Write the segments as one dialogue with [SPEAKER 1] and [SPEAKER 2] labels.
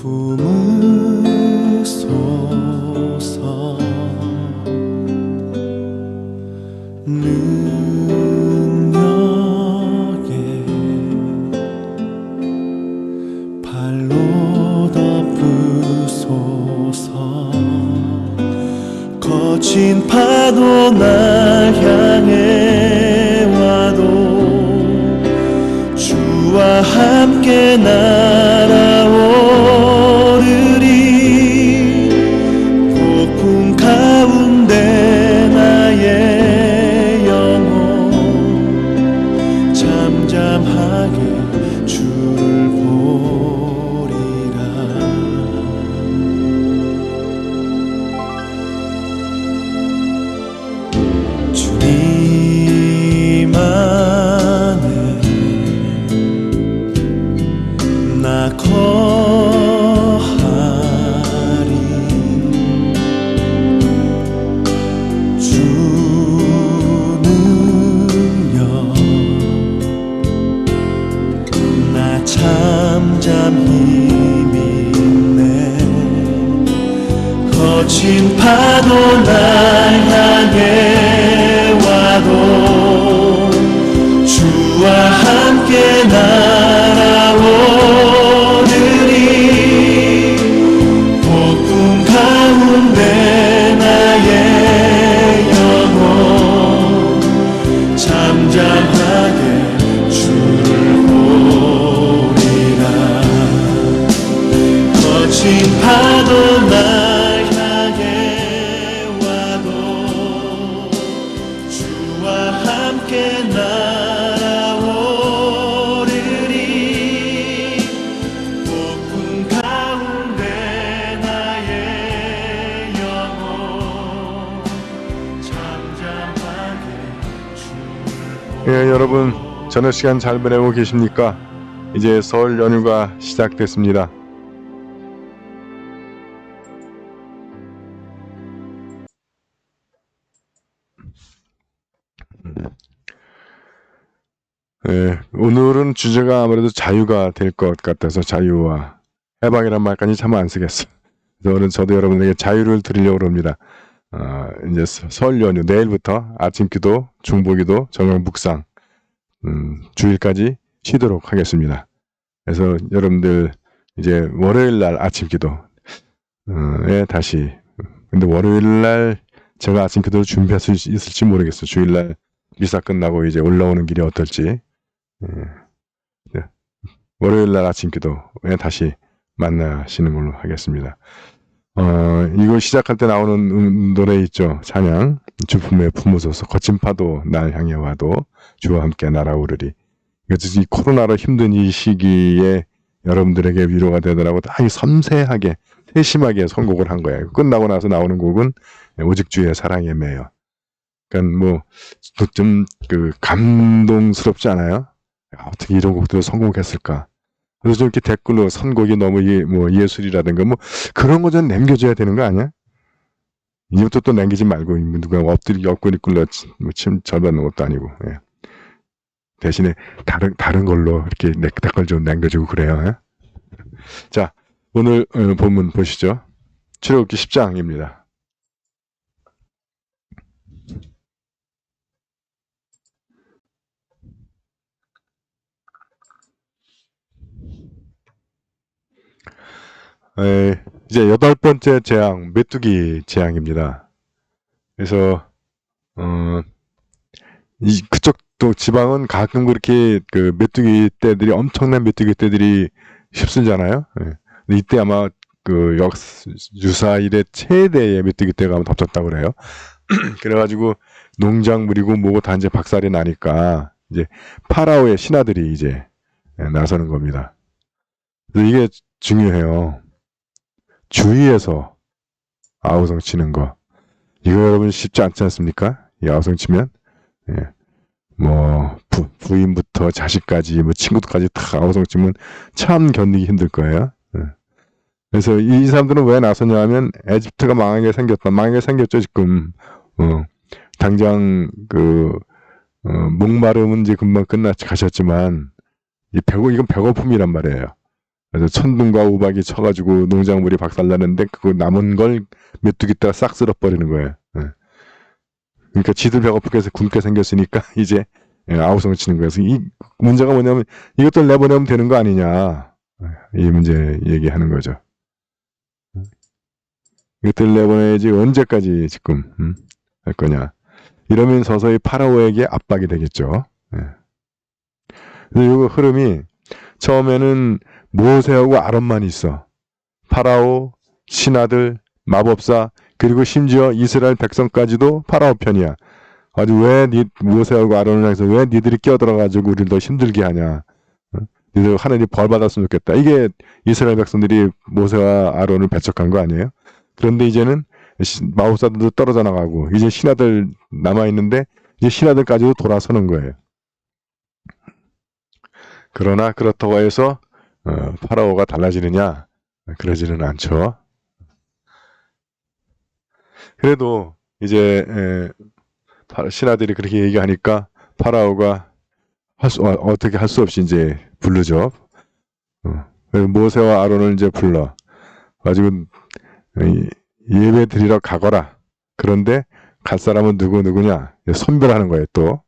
[SPEAKER 1] 품으소서. 능력의 발로 덮으소서. 거친 파도 날 향해 와도 주와 함께 나
[SPEAKER 2] 예, 여러분 저녁 시간 잘 보내고 계십니까? 이제 설 연휴가 시작됐습니다. 예, 오늘은 주제가 아무래도 자유가 될 것 같아서 자유와 해방이란 말까지 참 안 쓰겠어. 오늘 저도 여러분에게 자유를 드리려고 합니다. 어, 이제 서- 설 연휴 내일부터 아침 기도, 중보 기도, 저녁 묵상, 음, 주일까지 쉬도록 하겠습니다. 그래서 여러분들 이제 월요일 날 아침 기도에 다시 근데 월요일 날 제가 아침 기도를 준비할 수 있- 있을지 모르겠어요. 주일 날 미사 끝나고 이제 올라오는 길이 어떨지. 예. 네. 월요일 날 아침 기도에 다시 만나시는 걸로 하겠습니다. 어, 이거 시작할 때 나오는 음, 노래 있죠. 찬양. 주품에 품으소서 거친 파도 날 향해 와도 주와 함께 날아오르리. 그래서 이 코로나로 힘든 이 시기에 여러분들에게 위로가 되더라고 다 섬세하게 세심하게 선곡을 한 거예요. 끝나고 나서 나오는 곡은 오직 주의 사랑에 매여. 그러니까 뭐 좀 그 감동스럽지 않아요? 아, 어떻게 이런 곡들을 선곡했을까? 그래서 이렇게 댓글로 선곡이 너무 예, 뭐 예술이라든가 뭐 그런 거 좀 남겨줘야 되는 거 아니야? 이것도 또 남기지 말고 누가 엎드리 엎구리 꿀러 뭐침 절받는 것도 아니고 예. 대신에 다른 다른 걸로 이렇게 내 댓글 좀 남겨주고 그래요. 예? 자 오늘 어, 본문 보시죠. 출애굽기 10장입니다. 에, 이제 여덟 번째 재앙, 메뚜기 재앙입니다. 그래서, 어, 이, 그쪽 또 지방은 가끔 그렇게 그 메뚜기 떼들이 엄청난 메뚜기 떼들이 휩쓸잖아요. 예. 이때 아마 그 역, 유사 일의 최대의 메뚜기 떼가 아마 덮쳤다고 그래요. 그래가지고 농작물이고 뭐고 다 이제 박살이 나니까 이제 파라오의 신하들이 이제 예, 나서는 겁니다. 이게 중요해요. 주위에서 아우성 치는 거. 이거 여러분 쉽지 않지 않습니까? 이 아우성 치면. 예. 뭐, 부, 부인부터 자식까지, 뭐, 친구들까지 다 아우성 치면 참 견디기 힘들 거예요. 예. 그래서 이, 이 사람들은 왜 나서냐 하면 에집트가 망하게 생겼다. 망하게 생겼죠, 지금. 어, 당장 그, 어, 목마름은 이제 금방 끝나 가셨지만, 이 배고, 이건 배고픔이란 말이에요. 그래서 천둥과 우박이 쳐가지고 농작물이 박살나는데 그 남은 걸 메뚜기 떼가 싹 쓸어버리는 거예요. 예. 그러니까 지들 배고프게 해서 굶게 생겼으니까 이제 예, 아우성을 치는 거예요. 이 문제가 뭐냐면 이것들 내보내면 되는 거 아니냐 예, 이 문제 얘기하는 거죠. 이것들 내보내야지 언제까지 지금 음? 할 거냐. 이러면 서서히 파라오에게 압박이 되겠죠. 예. 그래서 이 흐름이 처음에는 모세하고 아론만 있어. 파라오, 신하들, 마법사, 그리고 심지어 이스라엘 백성까지도 파라오 편이야. 아주 왜 니, 모세하고 아론을 해서 왜 니들이 끼어들어가지고 우리를 더 힘들게 하냐. 어? 니들 하나님 벌 받았으면 좋겠다. 이게 이스라엘 백성들이 모세와 아론을 배척한 거 아니에요? 그런데 이제는 시- 마법사들도 떨어져 나가고 이제 신하들 남아 있는데 이제 신하들까지도 돌아서는 거예요. 그러나 그렇다고 해서 어, 파라오가 달라지느냐? 그러지는 않죠. 그래도 이제 신하들이 그렇게 얘기하니까 파라오가 할 수, 어, 떻게 할 수 없이 이제 부르죠. 어, 모세와 아론을 이제 불러 가지고 이- 예배 드리러 가거라. 그런데 갈 사람은 누구 누구냐? 선별하는 거예요 또.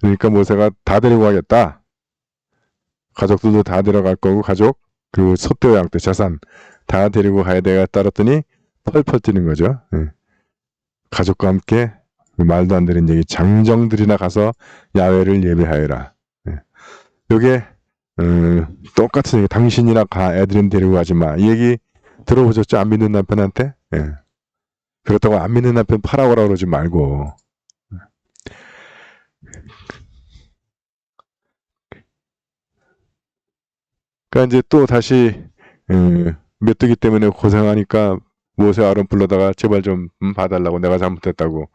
[SPEAKER 2] 그러니까 모세가 다 데리고 가겠다. 가족들도 다 데려갈 거고 가족 그리고 소떼와 양떼 재산 다 데리고 가야 되겠다 했더니 펄펄 뛰는 거죠. 예. 가족과 함께 그 말도 안 되는 얘기 장정들이나 가서 야외를 예배하여라. 예. 요게 음, 똑같은 얘기 당신이나 가 애들은 데리고 가지 마. 이 얘기 들어보셨죠? 안 믿는 남편한테? 예. 그렇다고 안 믿는 남편 파라오라 그러지 말고. 그러니까 이제 또 다시 음, 메뚜기 때문에 고생하니까 모세 아론 불러다가 제발 좀 음, 봐달라고 내가 잘못했다고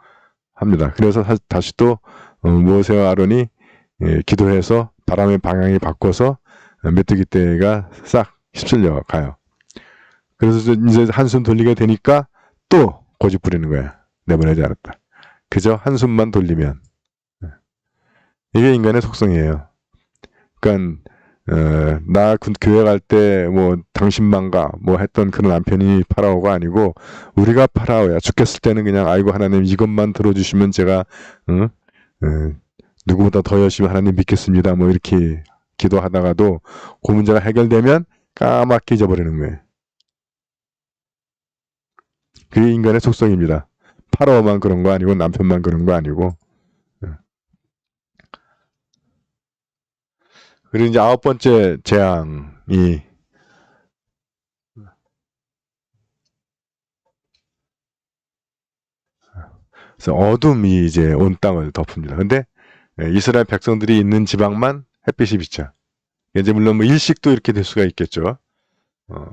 [SPEAKER 2] 합니다. 그래서 다, 다시 또 어, 모세와 아론이 예, 기도해서 바람의 방향이 바꿔서 어, 메뚜기 떼가 싹 휩쓸려 가요. 그래서 이제- 이제 한숨 돌리게 되니까 또 고집 부리는 거야. 내보내지 않았다. 그저 한숨만 돌리면. 예. 이게 인간의 속성이에요. 그러니까 어, 나 군- 교회 갈 때 뭐 당신만 가 뭐 했던 그런 남편이 파라오가 아니고 우리가 파라오야. 죽겠을 때는 그냥 아이고 하나님 이것만 들어주시면 제가 어? 어, 누구보다 더 열심히 하나님 믿겠습니다. 뭐 이렇게 기도하다가도 그 문제가 해결되면 까맣게 잊어버리는 거예요. 그게 인간의 속성입니다. 파라오만 그런 거 아니고 남편만 그런 거 아니고. 그리고 이제 아홉 번째 재앙이 어둠이 이제 온 땅을 덮습니다. 근데 예, 이스라엘 백성들이 있는 지방만 햇빛이 비쳐. 이제 물론 뭐 일식도 이렇게 될 수가 있겠죠. 어,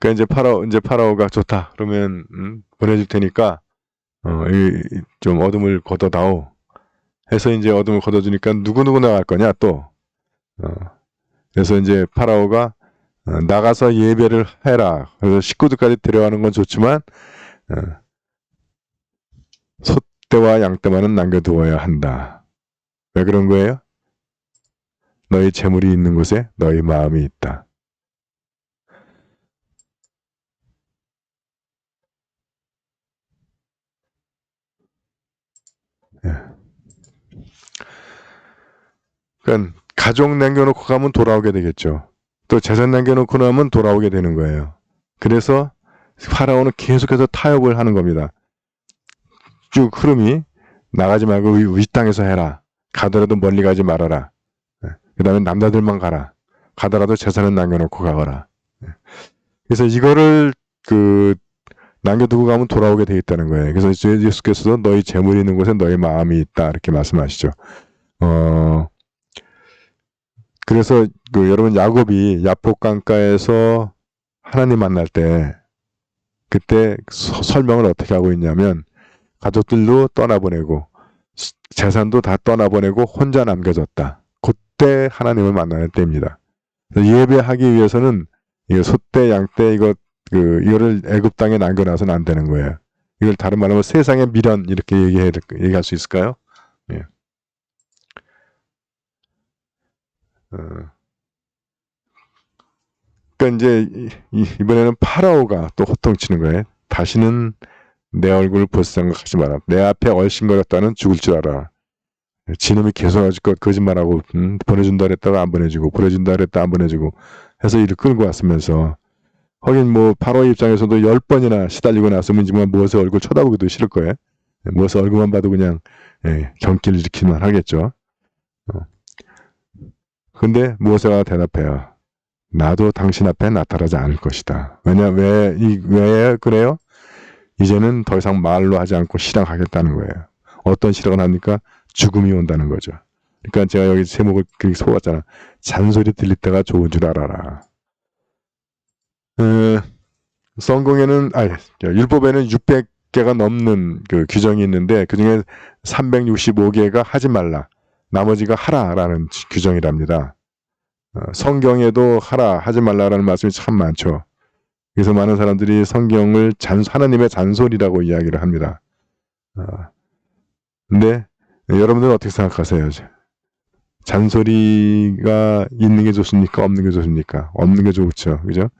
[SPEAKER 2] 그러니까 이제 파라오 이제 파라오가 좋다. 그러면 음, 보내줄 테니까 어, 이, 이- 좀 어둠을 걷어다오. 해서 이제 어둠을 걷어주니까 누구 누구 나갈 거냐 또. 어, 그래서 이제 파라오가 어, 나가서 예배를 해라. 그래서 식구들까지 데려가는 건 좋지만 어, 소떼와 양떼만은 남겨두어야 한다. 왜 그런 거예요? 너희 재물이 있는 곳에 너희 마음이 있다. 그러니까 가족 남겨놓고 가면 돌아오게 되겠죠. 또 재산 남겨놓고 나면 돌아오게 되는 거예요. 그래서 파라오는 계속해서 타협을 하는 겁니다. 쭉 흐름이 나가지 말고 이, 이 땅에서 해라. 가더라도 멀리 가지 말아라. 그 다음에 남자들만 가라. 가더라도 재산은 남겨놓고 가거라. 예. 그래서 이거를 그 남겨두고 가면 돌아오게 돼 있다는 거예요. 그래서 주 예수께서도 너희 재물이 있는 곳에 너희 마음이 있다 이렇게 말씀하시죠. 어 그래서 그 여러분 야곱이 야복 강가에서 하나님 만날 때 그때 서- 설명을 어떻게 하고 있냐면 가족들도 떠나보내고 스- 재산도 다 떠나보내고 혼자 남겨졌다. 그때 하나님을 만나는 때입니다. 예배하기 위해서는 이 소떼 양떼 이거 그 이거를 애굽 땅에 남겨놔서는 안 되는 거예요. 이걸 다른 말로 세상의 미련 이렇게 얘기해 얘기할 수 있을까요? 예. 어. 그러니까 이제 이번에는 파라오가 또 호통치는 거예요. 다시는 내 얼굴 볼 생각하지 마라. 내 앞에 얼씬거렸다는 죽을 줄 알아. 지놈이 계속 아직껏 거짓말하고 음, 보내준다 그랬다가 안 보내주고 보내준다 그랬다 안 보내주고 해서 이를 끌고 왔으면서 하긴 뭐 바로의 입장에서도 열 번이나 시달리고 나서면 정말 무엇의 얼굴 쳐다보기도 싫을 거예요. 무엇의 얼굴만 봐도 그냥 예, 경기를 일으키만 하겠죠. 어. 근데 모세가 대답해요. 나도 당신 앞에 나타나지 않을 것이다. 왜냐 왜 이 왜 그래요? 이제는 더 이상 말로 하지 않고 실행하겠다는 거예요. 어떤 실행을 합니까? 죽음이 온다는 거죠. 그러니까 제가 여기 제목을 그렇게 속았잖아. 잔소리 들릴 때가 좋은 줄 알아라. 어, 성공에는 아니 율법에는 600개가 넘는 그 규정이 있는데 그 중에 365개가 하지 말라. 나머지가 하라라는 규정이랍니다. 어, 성경에도 하라 하지 말라라는 말씀이 참 많죠. 그래서 많은 사람들이 성경을 잔 하나님의 잔소리라고 이야기를 합니다. 어, 근데 여러분들은 어떻게 생각하세요? 잔소리가 있는 게 좋습니까? 없는 게 좋습니까? 없는 게 좋죠. 그죠?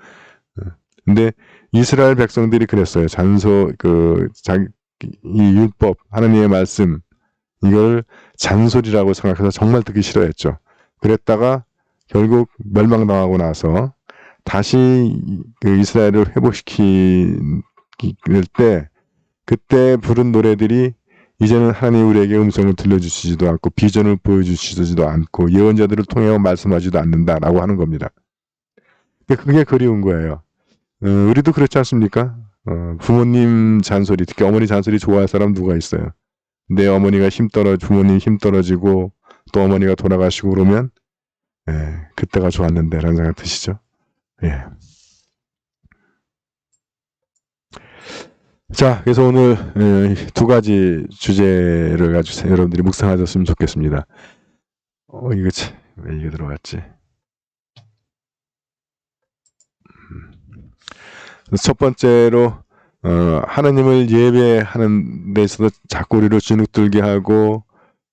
[SPEAKER 2] 어, 근데 이스라엘 백성들이 그랬어요. 잔소 그 자기 이 율법 하나님의 말씀 이걸 잔소리라고 생각해서 정말 듣기 싫어했죠. 그랬다가 결국 멸망당하고 나서 다시 그 이스라엘을 회복시킬 때 그때 부른 노래들이 이제는 하나님 우리에게 음성을 들려주시지도 않고 비전을 보여주시지도 않고 예언자들을 통해 말씀하지도 않는다라고 하는 겁니다. 그게 그리운 거예요. 어, 우리도 그렇지 않습니까? 어, 부모님 잔소리, 특히 어머니 잔소리 좋아할 사람 누가 있어요? 내 어머니가 힘 떨어, 부모님 힘 떨어지고 또 어머니가 돌아가시고 그러면 예, 그때가 좋았는데 라는 생각 드시죠? 예. 자, 그래서 오늘 예, 두 가지 주제를 가지고 여러분들이 묵상하셨으면 좋겠습니다. 어, 이거 참, 왜 이게 들어갔지? 음. 첫 번째로 어, 하나님을 예배하는 데 있어서 자꾸 우리를 주눅들게 하고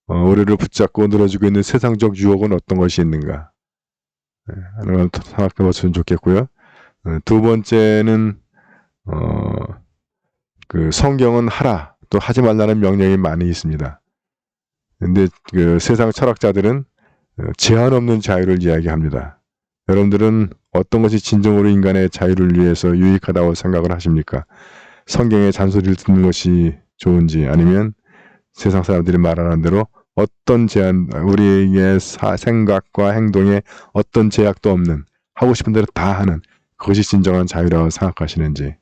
[SPEAKER 2] 어, 우리를 붙잡고 늘어지고 있는 세상적 유혹은 어떤 것이 있는가 네, 걸 생각해 보시면 좋겠고요. 어, 두 번째는 어, 그 성경은 하라 또 하지 말라는 명령이 많이 있습니다. 근데 그 세상 철학자들은 어, 제한 없는 자유를 이야기합니다. 여러분들은 어떤 것이 진정으로 인간의 자유를 위해서 유익하다고 생각을 하십니까? 성경의 잔소리를 듣는 것이 좋은지 아니면 세상 사람들이 말하는 대로 어떤 제한, 우리의 사, 생각과 행동에 어떤 제약도 없는 하고 싶은 대로 다 하는 그것이 진정한 자유라고 생각하시는지.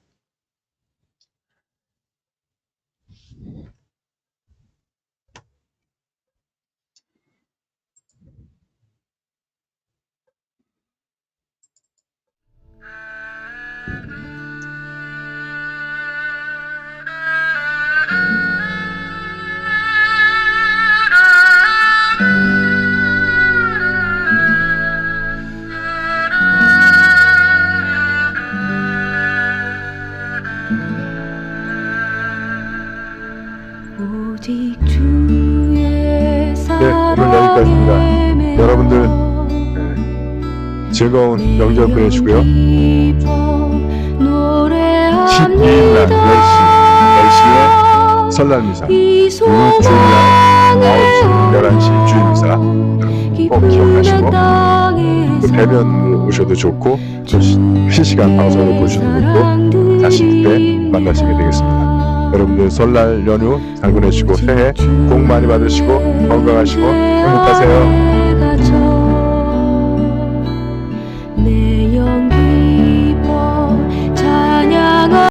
[SPEAKER 2] 즐거운 명절 보내시고요. 12일 날 10시, 10시에 설날 미사, 그리고 주일날 9시, 11시 주일 미사 꼭 기억하시고 또 대변 오셔도 좋고 실시간 방송을 보셔도 좋고 다시 그때 만나시게 되겠습니다. 여러분들 설날 연휴 잘 보내시고 새해 복 많이 받으시고 건강하시고 행복하세요.